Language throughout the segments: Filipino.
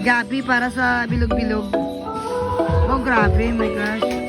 Gabi para sa bilog-bilog. Oh, grabe. My gosh.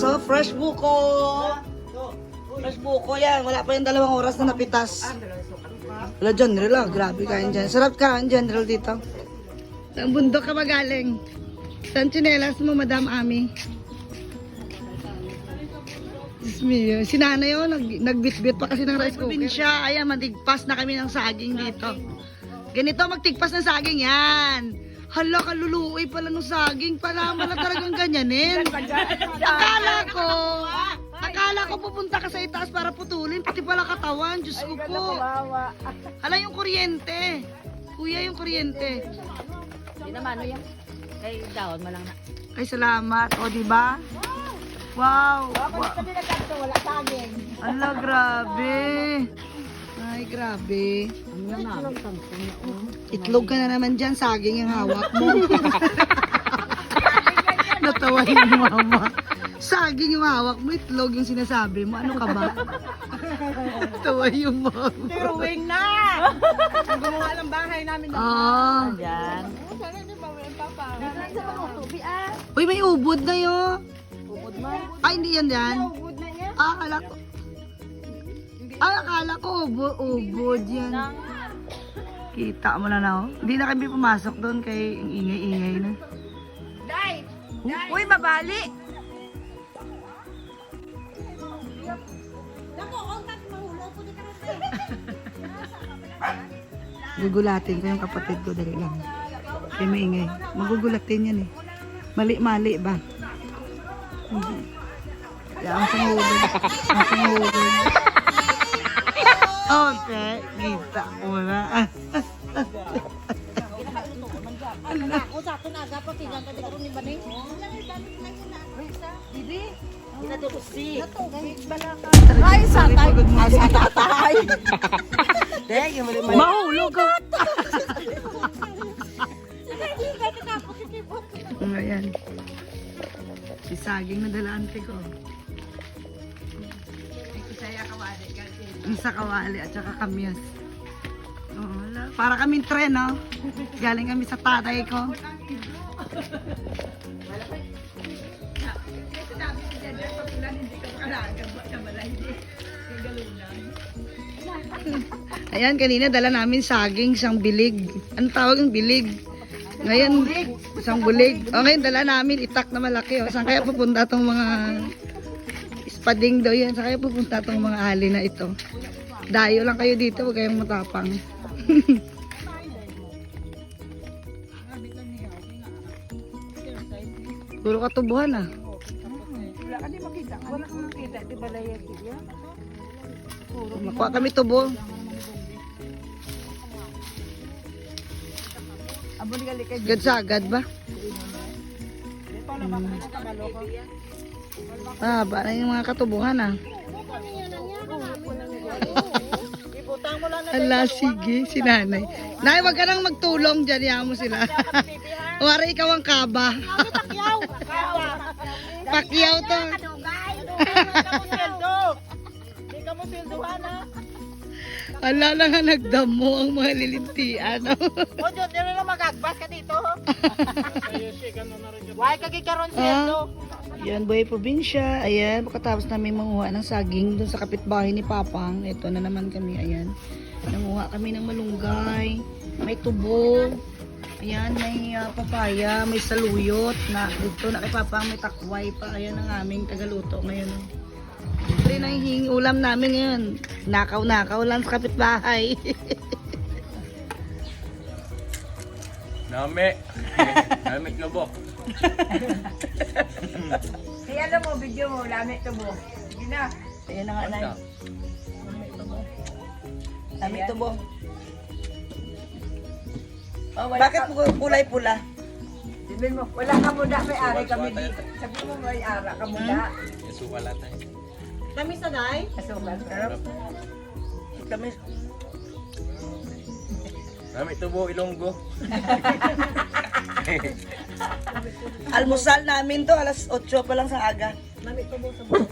Tubos. Oh, fresh buko. Fresh buko yan. Wala pa yung dalawang oras na napitas. Wala, General ah. Grabe kain dyan. Sarap kain, General, dito. Saan bundok ka magaling? Saan chinelas mo, Madam Ami? Diyos mio. Si nanay oh, nag, nagbitbit pa kasi ng rice cooker. Probinsya, ayan, matigpas na kami ng saging dito. Ganito, magtigpas ng saging yan. Hala, kaluluoy pala ng saging. Pala, mala talagang ganyanin. Akala ko, akala ko pupunta ka sa itaas para putulin. Pati pala katawan, Diyos ko po. Hala, yung kuryente. Kuya, yung kuryente. Hindi naman, ano yan? Kay dahon mo lang na. Ay, salamat. O, di ba? Wow. wow. Sabi na kanto, wala saging. Ala, grabe. Ay, grabe. Ano na? Itlog ka na naman dyan, saging yung hawak mo. Natawa yung mama. Saging yung hawak mo, itlog yung sinasabi mo. Ano ka ba? Natawa yung mama. Tiruwing na! Gumawa ng bahay namin Ah. Yan. Uy, may ubod na yun. Ubod mo. Ay, hindi yan yan. Ubod na yan. Ah, akala ko. Ah, akala ko ubod, ubod yan. Kita mo na na, oh. Hindi na kami pumasok doon kay ang ingay-ingay na. Day! Uy, mabali! Gugulatin ko yung kapatid ko, dali lang. Kaya maingay. Magugulat din yan eh. Mali-mali ba? Hindi. Kaya ang panghulog. Ang panghulog. Kita ko na. Ah. Ako sa akin aga pa tingnan ka dito ni Baning. Didi. Ina to si. Ay, satay. Ay sa tatay. Dek, yung mali Mahulog ka. Ayan. Si saging na dalante ko. Yung sa kawali at saka kamyas. Wala. Para kaming tren, no? Galing kami sa tatay ko. Ayan, kanina dala namin saging, isang bilig. Ano tawag ng bilig? Ngayon, isang bulig. O ngayon, dala namin itak na malaki. O, saan kaya pupunta tong mga ispading daw yan? Saan kaya pupunta tong mga ali na ito? Dayo lang kayo dito, huwag kayong matapang. Puro katubuhan ah. Wala ka di makita. Wala ka makita. Di ba layag yan? Makuha kami tubo. Abo ni gali kay Agad sa agad ba? Ah, na yung mga katubuhan ah. Ala, sige, si nanay. Nay, wag ka nang magtulong dyan, mo sila. Wara ikaw ang kaba. Pakyaw to. Di ka mo sildo. Di ka mo silduhan ha. Ala na nga nagdamo ang mga lilintian. O Diyo, di na magagbas ka dito. Why ka gikaron Ah. sildo? Yan, buhay probinsya. Ayan, pagkatapos namin manguha ng saging dun sa kapitbahay ni Papang. Ito na naman kami, ayan. Nanguha kami ng malunggay, may tubo, ayan, may ah, papaya, may saluyot na dito na kay Papang may takway pa. Ayan ang aming tagaluto ngayon. oh. Ito na yung ulam namin ngayon. Nakaw-nakaw lang sa kapitbahay. Nami. Nami lubok. Kaya alam mo, video mo, to mo. Sige na. ayan na nga, Nay. Aming tubo. Bakit kulay pula? Sabihin mo, wala ka muna, may ari kami dito. Sabihin mo, may ara ka muna. Isuwala tayo. Kami sa day? Asukan. Kami, Nami tubo ilonggo. almusal namin to, alas 8 pa lang sa aga. Lamit to mo sa buong.